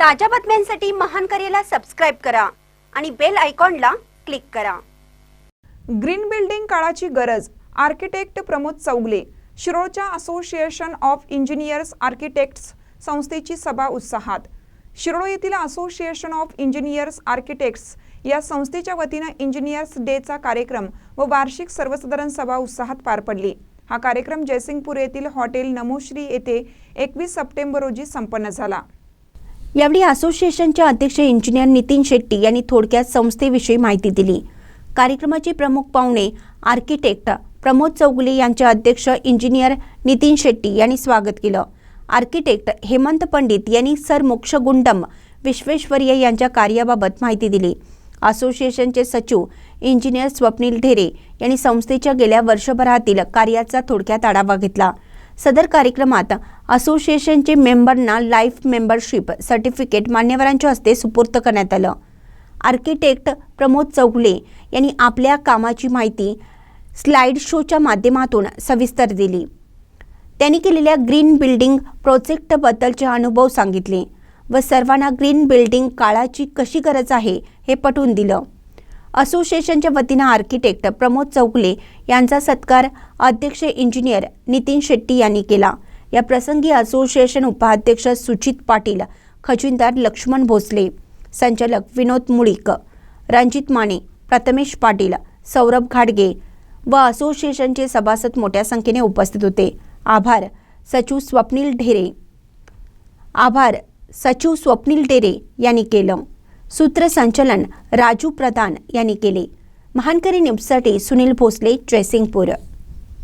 ताज्या बातम्यांसाठी महान करेला सबस्क्राईब करा आणि बेल आयकॉनला क्लिक करा. ग्रीन बिल्डिंग काळाची गरज. आर्किटेक्ट प्रमोद चौगले. शिरोळच्या असोसिएशन ऑफ इंजिनियर्स आर्किटेक्ट्स संस्थेची सभा उत्साहात. शिरोळ येथील असोसिएशन ऑफ इंजिनियर्स आर्किटेक्ट्स या संस्थेच्या वतीनं इंजिनियर्स डेचा कार्यक्रम व वार्षिक सर्वसाधारण सभा उत्साहात पार पडली. हा कार्यक्रम जयसिंगपूर येथील हॉटेल नमोश्री येथे एकवीस सप्टेंबर रोजी संपन्न झाला. यावेळी असोसिएशनच्या अध्यक्ष इंजिनियर नितीन शेट्टी यांनी थोडक्यात संस्थेविषयी माहिती दिली. कार्यक्रमाचे प्रमुख पाहुणे आर्किटेक्ट प्रमोद चौगुले यांचे अध्यक्ष इंजिनियर नितीन शेट्टी यांनी स्वागत केलं. आर्किटेक्ट हेमंत पंडित यांनी सर मोक्षगुंडम विश्वेश्वरीय यांच्या कार्याबाबत माहिती दिली. असोसिएशनचे सचिव इंजिनियर स्वप्नील ढेरे यांनी संस्थेच्या गेल्या वर्षभरातील कार्याचा थोडक्यात आढावा घेतला. सदर कार्यक्रमात असोसिएशनचे मेंबरना लाईफ मेंबरशिप सर्टिफिकेट मान्यवरांच्या हस्ते सुपूर्त करण्यात आलं. आर्किटेक्ट प्रमोद चौगले यांनी आपल्या कामाची माहिती स्लाइड शोच्या माध्यमातून सविस्तर दिली. त्यांनी केलेल्या ग्रीन बिल्डिंग प्रोजेक्टबद्दलचे अनुभव सांगितले व सर्वांना ग्रीन बिल्डिंग काळाची कशी गरज आहे हे पटवून दिलं. असोसिएशनच्या वतीनं आर्किटेक्ट प्रमोद चौकले यांचा सत्कार अध्यक्ष इंजिनियर नितीन शेट्टी यांनी केला. या प्रसंगी असोसिएशन उपाध्यक्ष सुचित पाटील खजिनदार लक्ष्मण भोसले संचालक विनोद मुळीक रणजित माने प्रथमेश पाटील सौरभ घाडगे व असोसिएशनचे सभासद मोठ्या संख्येने उपस्थित होते. आभार सचिव स्वप्नील ढेरे. आभार सचिव स्वप्नील डेरे यांनी केलं. सूत्रसंचलन राजू प्रधान यांनी केले. महानकरी न्यूजसाठी सुनील भोसले जयसिंगपूर